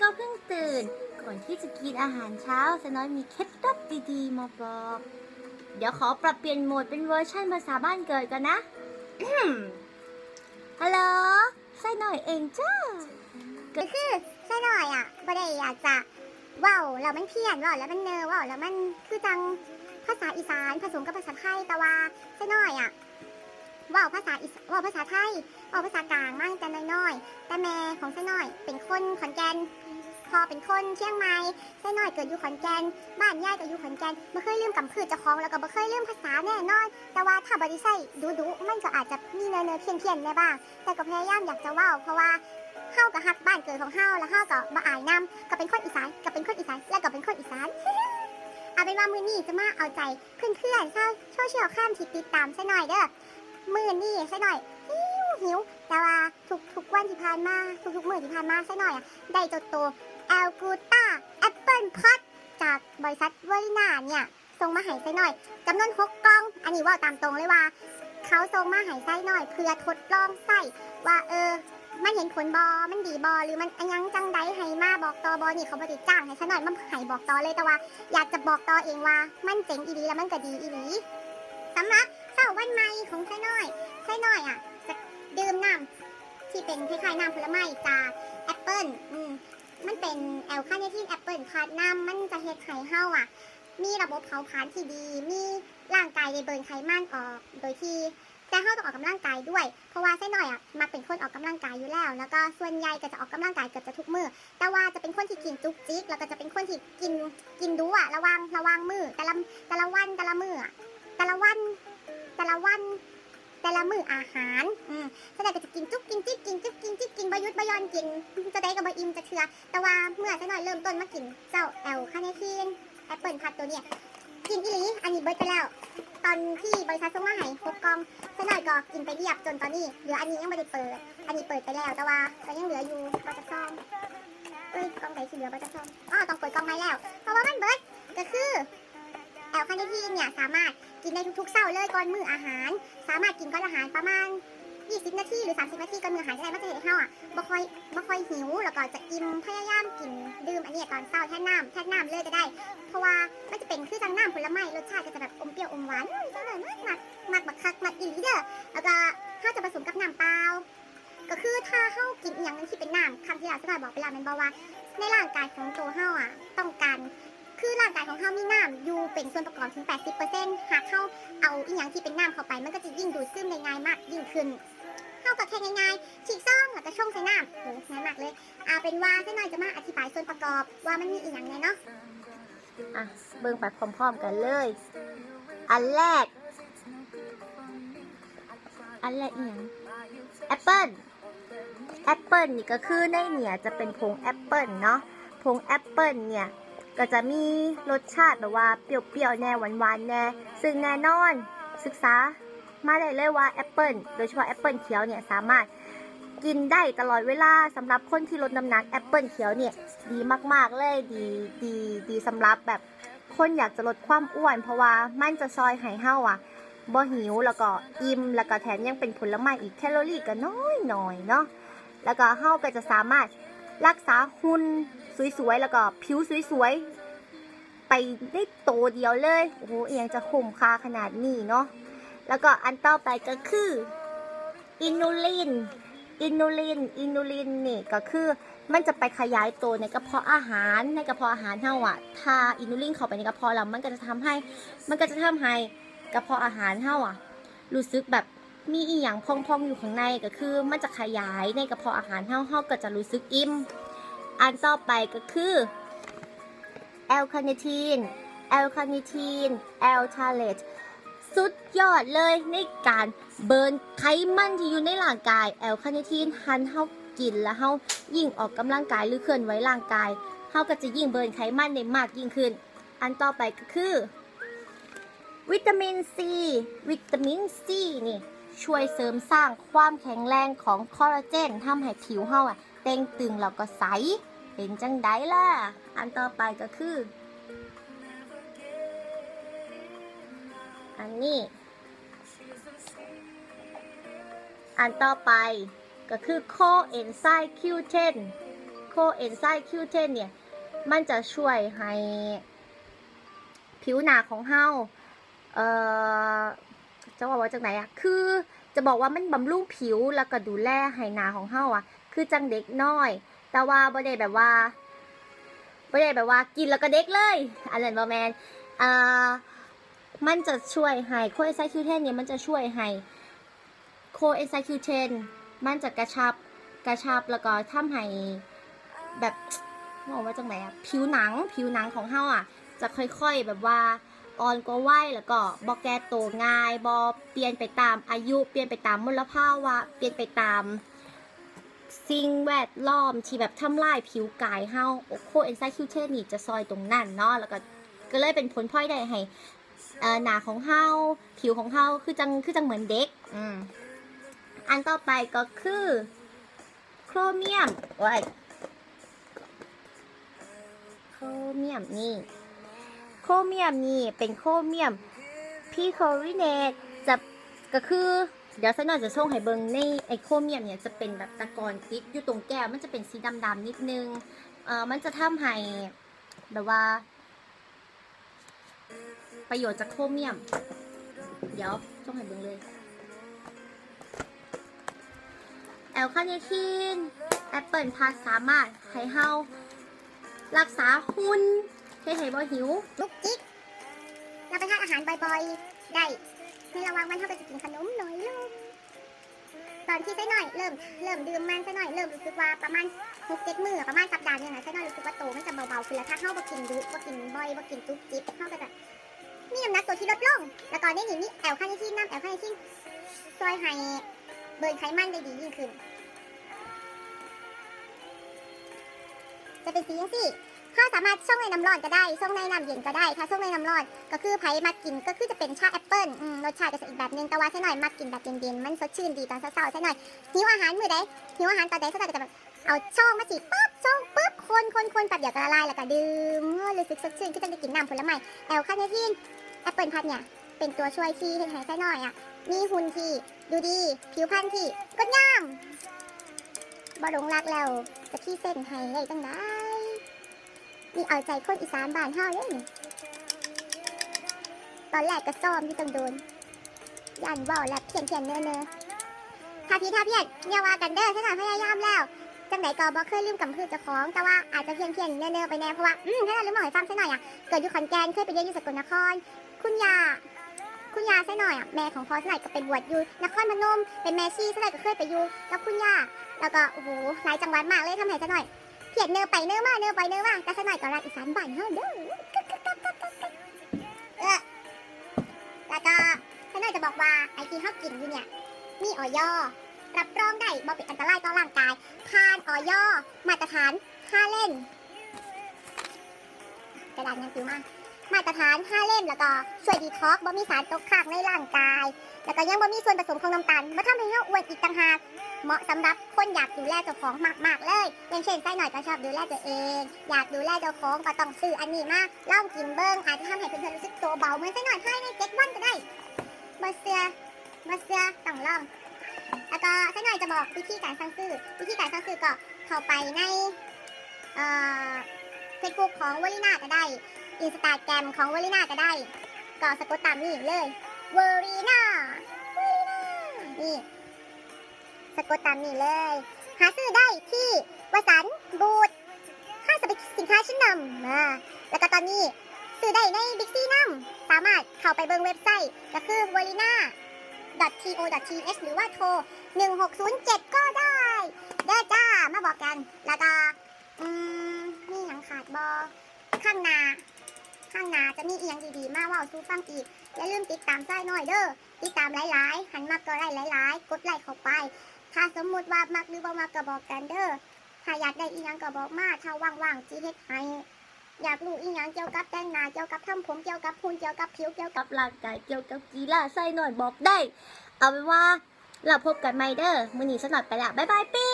ก็เพิ่งตื่น ก่อนที่จะกินอาหารเช้าสน้อยมีเคล็ดลับดีๆมาบอก เดี๋ยวขอปรับเปลี่ยนโหมดเป็นเวอร์ชันภาษาบ้านเกิดกันนะฮัลโหลไส้หน่อยเองจ้าก็คือใช่หน่อยอะบ่ได้อยากจะว้าวแล้วมันเพี้ยนว้าแล้วมันเนอว้าแล้วมันคือจังภาษาอีสานผสมกับภาษาไทยแต่ว่าใช่หน่อยอะว้าภาษาอีสว้าภาษาไทยว้าภาษากลางมั่งแต่น้อยๆ แต่แม่ของใช่หน่อย เป็นคนขอนแก่น พ่อเป็นคนเชียงใหม่ใช่น่อยเกิดอยู่ขอนแก่นบ้านย่ายก็อยู่ขอนแก่นไม่เคยลืมกำพืชเจ้าของแล้วก็ไม่เคยลืมภาษาแน่นอน แต่ว่าถ้าบริใส่ดูๆมันก็อาจจะมีเนอเนอเพี้ยนเพียนๆได้บ้างแต่ก็พยายามอยากจะว้าเพราะว่าเฮากับฮักบ้านเกิดของเฮาแล้วเฮาก็บ่อายนำก็เป็นคนอีสานก็เป็นคนอีสานและก็เป็นคนอีสานเอาเป็นว่ามือนี้จะมาเอาใจเพื่อนๆชาวโซเชียลข้ามที่ติดตามซะหน่อยเด้อมือนี้ซะหน่อยหิวหิวแต่ว่าทุกทุกวันที่ผ่านมาทุกๆมื้อที่ผ่านมาซะหน่อยอะได้จดโต อลกูต้าแอปเปิลพอดจากบริษัทเวอรินาเนี่ยส่งมาให้ซะหน่อยจำนวนหกกล่อง อันนี้ว่าตามตรงเลยว่า เขาส่งมาให้ไส้หน่อย เพื่อทดลองใส่ว่าเออมันเห็นผลบอมันดีบอหรือมันอันยังจังใดให้มาบอกต่อบอนี่เขาบริจ้างให้ฉันหน่อยมันให้บอกต่อเลยแต่ว่า อยากจะบอกต่อเองว่า มันเจ๋งอีหลีแล้วมันก็ดีอีหลีสำหรับเช้าวันใหม่ของไส้น้อยไส้น้อยอะจะดื่มน้ำที่เป็นคล้ายๆน้ำผลไม้จากแอปเปิลอืม มันเป็นแอลคาเนทีนแอปเปิลคาดน้ำมันจะเฮ็ดให้เฮาอะ มีระบบเผาผลาญที่ดี มีร่างกายได้เบิร์นไขมันออก โดยที่แต่เขาต้องออกกำลังกายด้วย เพราะว่าไส้หน่อยอะมาเป็นคนออกกำลังกายอยู่แล้ว แล้วก็ส่วนใหญ่ก็จะออกกำลังกายเกือบจะทุกมือแต่ว่าจะเป็นคนที่กินจุกจิก แล้วก็จะเป็นคนที่กินกินดูอะระวังระวังมือแต่ละแต่ละวันแต่ละมืออะแต่ละวันแต่ละวัน แต่ละมื้ออาหารอืมแสดงก็จะกินจุกกินจิ๊กกินจุกกินจิ๊กกินบหยุดบหยอนกินจะได้กับบอิ่มจะเทือแต่ว่าเมื่อไส้หน่อยเริ่มต้นมากินเจ้าแอลคาเนทีนแอปเปิลพัดตัวเนี้ยกินอีหลีอันนี้เบิร์ดไปแล้ว ตอนที่บริษัทส่งมาให้หกกล่องสักหน่อยก็กินไปเรียบจนตอนนี้เหลืออันนี้ยังไม่ได้เปิด อันนี้เปิดไปแล้วแต่ว่าก็ยังเหลืออยู่ก็จะซ่อมเอ้ยกล่องไหนที่เหลือก็จะซ่อมอ๋อต้องเปิดกล่องใหม่แล้วเพราะว่ามันเบิดก็คือ แอลคาเนทีนเนี่ยสามารถกินได้ทุกๆเช้าเลยก่อนมื้ออาหาร สามารถกินก่อนอาหารประมาณ 20 นาทีหรือ 30 นาทีก่อนมื้ออาหารจะได้มันจะเห็นให้เฮาอะบ่ค่อยบ่ค่อยหิวแล้วก็จะอิ่มพยายามกินดื่มอันนี้ตอนเช้าแทนน้ำแทนน้ำเลยก็ได้ เพราะว่ามันจะเป็นคือจังน้ำผลไม้รสชาติก็จะแบบอมเปรี้ยวอมหวานมจังเลยมากมากมากบักคักมากอีหลีเด้อแล้วก็ถ้าจะผสมกับน้ำเปล่าก็คือถ้าเฮากินอย่างนึงที่เป็นน้ำคำที่เราสนอยบอกไปแล้วมันบอกว่าในร่างกายของตัวเฮาอะต้องการ คือร่างกายของเฮามีน้ำอยู่เป็นส่วนประกอบถึง 80%หากเฮาเอาอีหยังที่เป็นน้ำเข้าไป มันก็จะยิ่งดูดซึมได้ง่ายมากยิ่งขึ้นเฮาก็แค่ง่ายๆฉีกซ่องแล้วก็ช่องใส่น้ำโหง่ายมากเลยเอาเป็นว่าเส้นหน่อยจะมาอธิบายส่วนประกอบว่ามันมีอีหยังไงเนาะอะเบิ่งไปพร้อมๆกันเลย อันแรก อันแรกอีหยังแอปเปิลแอปเปิลนี่ก็คือในเนี่ยจะเป็นผงแอปเปิลเนาะผงแอปเปิลเนี่ย ก็จะมีรสชาติแบบว่าเปรี้ยวๆแน่หวานๆแน่ ซึ่งแน่นอนศึกษามาได้เลยว่าแอปเปิลโดยเฉพาะแอปเปิลเขียวเนี่ยสามารถกินได้ตลอดเวลาสำหรับคนที่ลดน้ำหนักแอปเปิลเขียวเนี่ยดีมากๆเลยดีดีดีสำหรับแบบคนอยากจะลดความอ้วน เพราะว่ามันจะซอยให้เฮาอะบ่หิวแล้วก็อิ่มแล้วก็แถมยังเป็นผลไม้อีกแคลอรี่ก็น้อยหน่อยๆเนาะแล้วก็เฮาก็จะสามารถ รักษาหุ่นสวยๆ แล้วก็ผิวสวยๆ ไปได้โตเดียวเลย โอ้โหเอียงจะคุ้มค่าขนาดนี้เนาะ แล้วก็อันต่อไปก็คืออินูลิน อินูลิน อินูลินนี่ก็คือมันจะไปขยายตัวในกระเพาะอาหาร ในกระเพาะอาหารเฮาอะ ถ้าอินูลินเข้าไปในกระเพาะแล้วมันก็จะทำให้ มันก็จะทำให้กระเพาะอาหารเฮาอะรู้สึกแบบ มีอีหยังพองๆอยู่ข้างในก็คือ มันจะขยายในกระเพาะอาหารเฮาเฮาก็จะรู้สึกอิ่ม อันต่อไปก็คือแอลคาเนทีนแอลคาเนทีนแอลทาเลตสุดยอดเลยในการเบิร์นไขมันที่อยู่ในร่างกายแอลคาเนทีนหันเฮากินแล้วเฮายิ่งออกกำลังกายหรือเคลื่อนไหวร่างกายเฮาก็จะยิ่งเบิร์นไขมันได้มากยิ่งขึ้น อันต่อไปก็คือ วิตามินซีวิตามินซีนี่ ช่วยเสริมสร้างความแข็งแรงของคอลลาเจนทำให้ผิวเฮาอะเต่งตึงแล้วก็ใส เป็นจังไดล่ะ อันต่อไปก็คือ อันนี้ อันต่อไปก็คือโคเอนไซม์ Q10 โคเอนไซม์คิวเทนเนี่ย มันจะช่วยให้ผิวหนาของเฮาเอ่อ จะบอกว่าจากไหนอะคือจะบอกว่ามันบำรุงผิวแล้วก็ดูแลให้หนาของเฮาอะคือจังเด็กน้อย แต่ว่าบ่ได้แบบว่าบ่ได้แบบว่ากินแล้วก็เด็กเลยอันนั้นบ่แมนอ่ามันจะช่วยให้โคเอนไซม์คิวเทนเนี่ยมันจะช่วยให้โคเอนไซม์คิวเทนมันจะกระชับกระชับแล้วก็ทำให้แบบบอกว่าจังไหนอะผิวหนังผิวหนังของเฮาอะจะค่อยๆแบบว่า อ่อนกว่าวัยแล้วก็บอแกโตง่ายบอเปลี่ยนไปตามอายุ เปลี่ยนไปตามมลภาวะ เปลี่ยนไปตามสิ่งแวดล้อมที่แบบทำลายผิวกายเฮาโอโคเอนไซม์คิวเทนนี่จะซอยตรงนั้นเนาะแล้วก็ก็เลยเป็นผลพลอยได้ให้อ่อหนาของเฮาผิวของเฮาคือจังคือจังเหมือนเด็กอืมอันต่อไปก็คือโครเมียมไว้โครเมียมนี่ ครเมียมนี่เป็นโครเมียมพีโคริเนตจะก็คือ เดี๋ยวสักหน่อยจะส่งให้เบิงในไอโครเมียมเนี่ยจะเป็นแบบตะกอนติดอยู่ตรงแก้วมันจะเป็นสีดำๆนิดนึงเออมันจะทำให้แบบว่า ประโยชน์จากโครเมียม เดี๋ยวส่งให้เบิงเลยแอลคาเนทีนแอปเปิลพาสามารถให้เฮารักษาหุ่น ให้ให้บ่หิวลุกจิกรับปทานอาหารบ่อยๆ ได้ในระว่างวันเขาก็จะกินขนมหน่อยลงตอนที่ไส้หน่อยเริ่มเริ่มดื่มมันไส้หน่อยเริ่มรู้สึกว่าประมาณหกเจ็ดมือประมาณสัปดาห์นึงนะไส้หน่อยรู้สึกว่าโตมันจะเบาๆขึ้นแล้วถ้าเข้าบ่กินดุบ่กินบ่อยบ่กินจุ๊บจิ๊บเข้าก็จะมีน้ำหนักตัวที่ลดลง แล้วก็ในนี้มีแอลคาเนทีนน้ำแอลคาเนทีนช่วยให้เบิร์นไขมันได้ดียิ่งขึ้น จะเป็นสีจั งซี่ถ้าสามารถช่องในน้ำร้อนก็ได้ช่องในน้ำเย็นก็ได้ถ้าช่องในน้ำร้อนก็คือไผ่มากินก็คือจะเป็นชาแอปเปิ้ลรสชาติจะอีกแบบนึงแต่ว่าใช่หน่อยมากินแบบเย็นๆมันสดชื่นดีตอนเช้าๆใช่หน่อยหิวอาหารมื้อใดหิวอาหารตอนใดใช่หน่อยก็จะแบบเอาช่องมาสิปั๊บช่องปุ๊บคนคนคนแป๊บเดียวก็ละลายแล้วก็ดื่มเมื่อรู้สึกสดชื่นก็จะได้กินน้ำผลไม้แอลคาเนทีนแอปเปิ้ลพัดเนี่ยเป็นตัวช่วยที่ให้ให้ใช่หน่อยอะมีหุ่นที่ดูดีผิวพรรณที่งดงามบ่หลงรักแล้วจะที่เส้นให้ได้ตั้งได้ นี่เอาใจคนอีสานบ้านเฮาเลยนี่ตอนแรกก็ซ้อมที่ต้องโดนยันเว่าแลบเพียนเพียนเนื้อเนื้อถ้าพี่ถ้าเพียนอย่าว่ากันเด้อฉันน่ะพยายามแล้วจังไหนก็บ่เคยลืมกำพืชเจ้าของ แต่ว่าอาจจะเพียนเพียนเนื้อเนื้อไปแน่เพราะว่าอืมถ้าเราลืมบอกให้ฟังซะหน่อยอะเกิดอยู่ขอนแก่นเคยไปเรียนอยู่สกลนคร คุณยาคุณยาซะหน่อยอะแม่ของพ่อซะหน่อยก็ไปบวชอยู่นครพนมเป็นแม่ชีซะหน่อยก็เคยไปอยู่แล้วคุณยาแล้วก็โอ้โหหลายจังหวัดมากเลยทำให้ซะหน่อย เพียนเนอไปเนอมาเนอไปเนอมาแต่ซะหน่อยก็รักอีสานบ้านเฮาเด้อเออแล้วก็ฉันน่าจะบอกว่าไอที่เฮากินอยู่เนี่ย มีออยอรับรองได้บ่เป็นอันตรายต่อร่างกายผ่านออยอมาตรฐานห้าเล่นกระดานยังติวมาก มาตรฐานห้าเล่มแล้วก็ช่วยดีท็อกบ่มีสารตกค้างในร่างกาย แล้วก็ยังบ่มีส่วนผสมของน้ำตาลมาทำให้เราอ้วนอีกต่างหากเหมาะสำหรับคนอยากดูแลเจ้าของมากๆเลย อย่างเช่นไส้หน่อยก็ชอบดูแลตัวเอง อยากดูแลเจ้าของก็ต้องซื้ออันนี้มาลองกินเบิ้งอาจจะทำให้เพื่อนๆรู้สึกตัวเบาเหมือนไส้หน่อยภายในเจ็ดวันก็ได้มาเสือมาเสือต้องลองแล้วก็ไส้หน่อยจะบอกวิธีการสั่งซื้อวิธีการสั่งซื้อก็เข้าไปในเอ่อเฟซบุ๊กของวอลิน่าก็ได้ อินสตาแกรมของวอลิน่าก็ได้ก็สะกดตามนี้เลยวอลิน่าวอลิน่านี่สะกดตามนี้เลย หาซื้อได้ที่วสันบูธห้างสรรพสินค้าชั้นนำอ่าแล้วก็ตอนนี้ซื้อได้ในบิ๊กซีน้ำสามารถเข้าไปเบิ่งเว็บไซต์ ก็คือ v o l i n a .to.th หรือว่าโทร 1607 ก็ได้ เด้อจ้า มาบอกกัน แล้วก็ อืมนี่ยังขาดบอข้างหน้า ข้างหน้าจะมีเอียงดีๆ มาว่าสู้ฟังอีก อย่าลืมติดตามไส้หน่อยเด้อ ติดตามหลายๆ หันมากก็ไลค์หลายๆ กดไลค์เข้าไป ถ้าสมมุติว่ามักหรือบ่มักก็บอกกันเด้อ ถ้าอยากได้อีหยังก็บอกมา ถ้าว่างๆจีเฮ็ดให้อยากรู้อีหยังเกี่ยวกับแต่งหน้า เกี่ยวกับทำผม เกี่ยวกับหุ่นเกี่ยวกับผิว เกี่ยวกับกับร่างกาย เกี่ยวกับกีฬาไส้หน่อยบอกได้ เอาเป็นว่าเราพบกันใหม่เด้อ มื้อนี้สนัดไปละบ๊ายบายปี